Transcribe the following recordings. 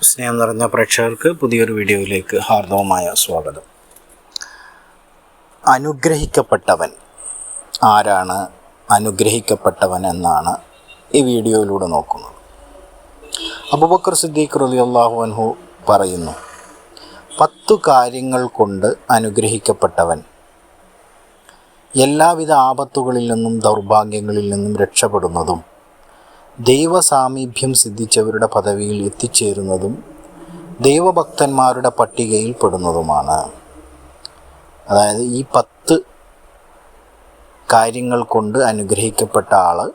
സ്നേഹം നിറഞ്ഞ പ്രേക്ഷകർക്ക് പുതിയൊരു വീഡിയോയിലേക്ക് ഹാർദവമായ സ്വാഗതം. അനുഗ്രഹിക്കപ്പെട്ടവൻ ആരാണ്? അനുഗ്രഹിക്കപ്പെട്ടവൻ എന്നാണ് ഈ വീഡിയോയിലൂടെ നോക്കുന്നത്. അബുബക്കർ സിദ്ദീഖ് റലി അള്ളാഹു അൻഹു പറയുന്നു പത്തു കാര്യങ്ങൾ കൊണ്ട് അനുഗ്രഹിക്കപ്പെട്ടവൻ എല്ലാവിധ ആപത്തുകളിൽ നിന്നും ദൗർഭാഗ്യങ്ങളിൽ നിന്നും രക്ഷപ്പെടുന്നതും ദൈവസാമീപ്യം സിദ്ധിച്ചവരുടെ പദവിയിൽ എത്തിച്ചേരുന്നതും ദൈവഭക്തന്മാരുടെ പട്ടികയിൽ പെടുന്നതുമാണ്. അതായത് ഈ പത്ത് കാര്യങ്ങൾ കൊണ്ട് അനുഗ്രഹിക്കപ്പെട്ട ആൾ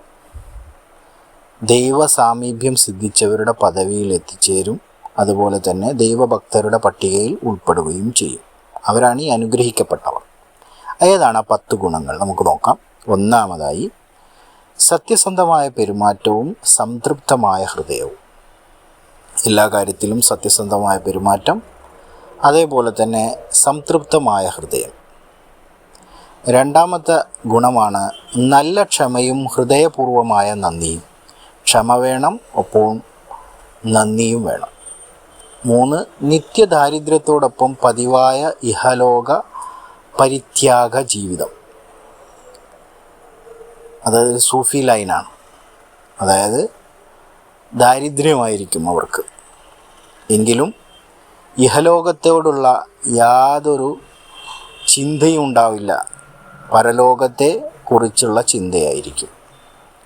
ദൈവസാമീപ്യം സിദ്ധിച്ചവരുടെ പദവിയിൽ എത്തിച്ചേരും. അതുപോലെ തന്നെ ദൈവഭക്തരുടെ പട്ടികയിൽ ഉൾപ്പെടുകയും ചെയ്യും. അവരാണ് ഈ അനുഗ്രഹിക്കപ്പെട്ടവർ. ഏതാണ് ആ പത്ത് ഗുണങ്ങൾ? നമുക്ക് നോക്കാം. ഒന്നാമതായി സത്യസന്ധമായ പെരുമാറ്റവും സംതൃപ്തമായ ഹൃദയവും. എല്ലാ കാര്യത്തിലും സത്യസന്ധമായ പെരുമാറ്റം അതേപോലെ തന്നെ സംതൃപ്തമായ ഹൃദയം. രണ്ടാമത്തെ ഗുണമാണ് നല്ല ക്ഷമയും ഹൃദയപൂർവമായ നന്ദിയും. ക്ഷമ വേണം ഒപ്പം നന്ദിയും വേണം. മൂന്ന് നിത്യദാരിദ്ര്യത്തോടൊപ്പം പതിവായ ഇഹലോക പരിത്യാഗ ജീവിതം. അത് സൂഫി ലൈനാണ്. അതായത് ദാരിദ്ര്യമായിരിക്കും അവർക്ക്. എങ്കിലും ഇഹലോകത്തോടുള്ള യാതൊരു ചിന്തയും ഉണ്ടാവില്ല. പരലോകത്തെ കുറിച്ചുള്ള ചിന്തയായിരിക്കും.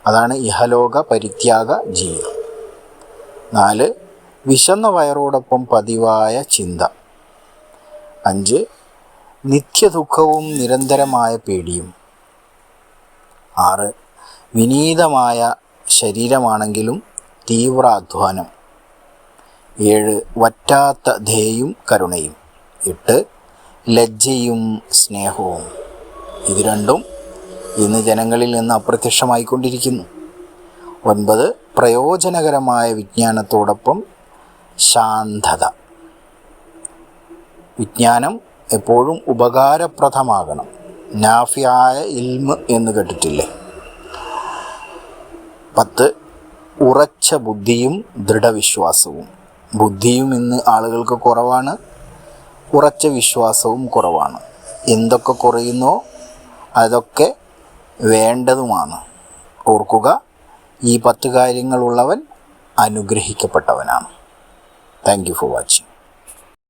അതാണ് ഇഹലോക പരിത്യാഗ ജീവിതം. നാല് വിശന്ന വയറോടൊപ്പം പതിവായ ചിന്ത. അഞ്ച് നിത്യദുഃഖവും നിരന്തരമായ പേടിയും. ആറ്. വിനീതമായ ശരീരമാണെങ്കിലും തീവ്ര അധ്വാനം. ഏഴ്. വറ്റാത്ത ധേയും കരുണയും. എട്ട്. ലജ്ജയും സ്നേഹവും. ഇത് രണ്ടും ഇന്ന് ജനങ്ങളിൽ നിന്ന് അപ്രത്യക്ഷമായിക്കൊണ്ടിരിക്കുന്നു. ഒൻപത്. പ്രയോജനകരമായ വിജ്ഞാനത്തോടൊപ്പം ശാന്തത. വിജ്ഞാനം എപ്പോഴും ഉപകാരപ്രദമാകണം. നാഫിയായ ഇൽമ് എന്ന് കേട്ടിട്ടില്ലേ? പത്ത് ഉറച്ച ബുദ്ധിയും ദൃഢവിശ്വാസവും. ബുദ്ധിയും ഇന്ന് ആളുകൾക്ക് കുറവാണ് ഉറച്ച വിശ്വാസവും കുറവാണ്. എന്തൊക്കെ കുറയുന്നോ അതൊക്കെ വേണ്ടതുമാണ്. ഓർക്കുക ഈ പത്ത് കാര്യങ്ങളുള്ളവൻ അനുഗ്രഹിക്കപ്പെട്ടവനാണ്. Thank you for watching